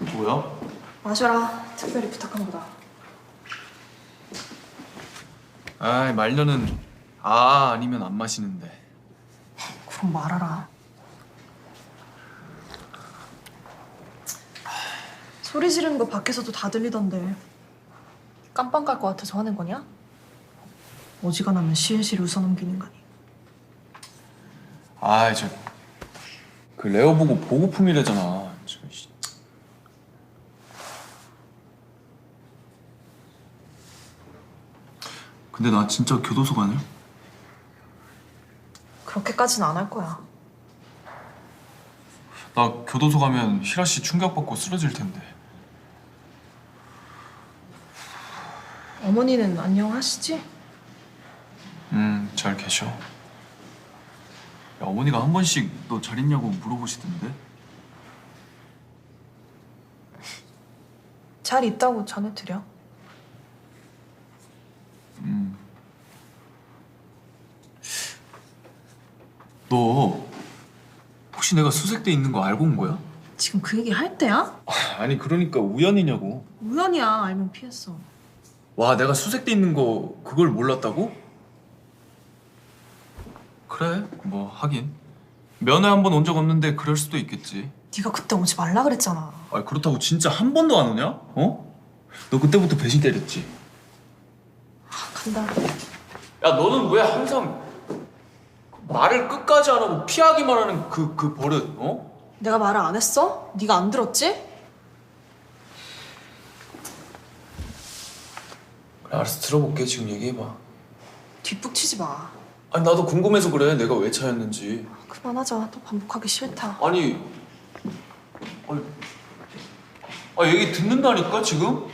뭐야? 마셔라. 특별히 부탁한 거다. 아이 말년은 아 아니면 안 마시는데 그럼 말하라. 소리 지르는 거 밖에서도 다 들리던데. 깜빵 갈 것 같아서 화낸 거냐? 어지간하면 시일시일 웃어넘기는 거니. 아이 저그 레오 보고 보고품이래잖아 저, 씨. 근데 나 진짜 교도소 가냐? 그렇게까지는 안할 거야. 나 교도소 가면 희라 씨 충격받고 쓰러질 텐데 어머니는 안녕하시지? 음 잘 계셔 야, 어머니가 한 번씩 너 잘 있냐고 물어보시던데 잘 있다고 전해드려. 너 혹시 내가 수색돼 있는 거 알고 온 거야? 지금 그 얘기 할 때야? 아니 그러니까 우연이냐고 우연이야. 알면 피했어. 와 내가 수색돼 있는 거 그걸 몰랐다고? 그래 뭐 하긴 면회 한 번 온 적 없는데 그럴 수도 있겠지 네가 그때 오지 말라 그랬잖아. 아 그렇다고 진짜 한 번도 안 오냐? 어? 너 그때부터 배신 때렸지? 간다. 야 너는 왜 항상 말을 끝까지 안 하고 피하기만 하는 그, 그 버릇 어? 내가 말을 안 했어? 네가 안 들었지? 그래 알았어 들어볼게 지금 얘기해봐 뒷북 치지 마. 아니 나도 궁금해서 그래 내가 왜 차였는지 그만하자. 또 반복하기 싫다. 아니 아니 아 얘기 듣는다니까 지금?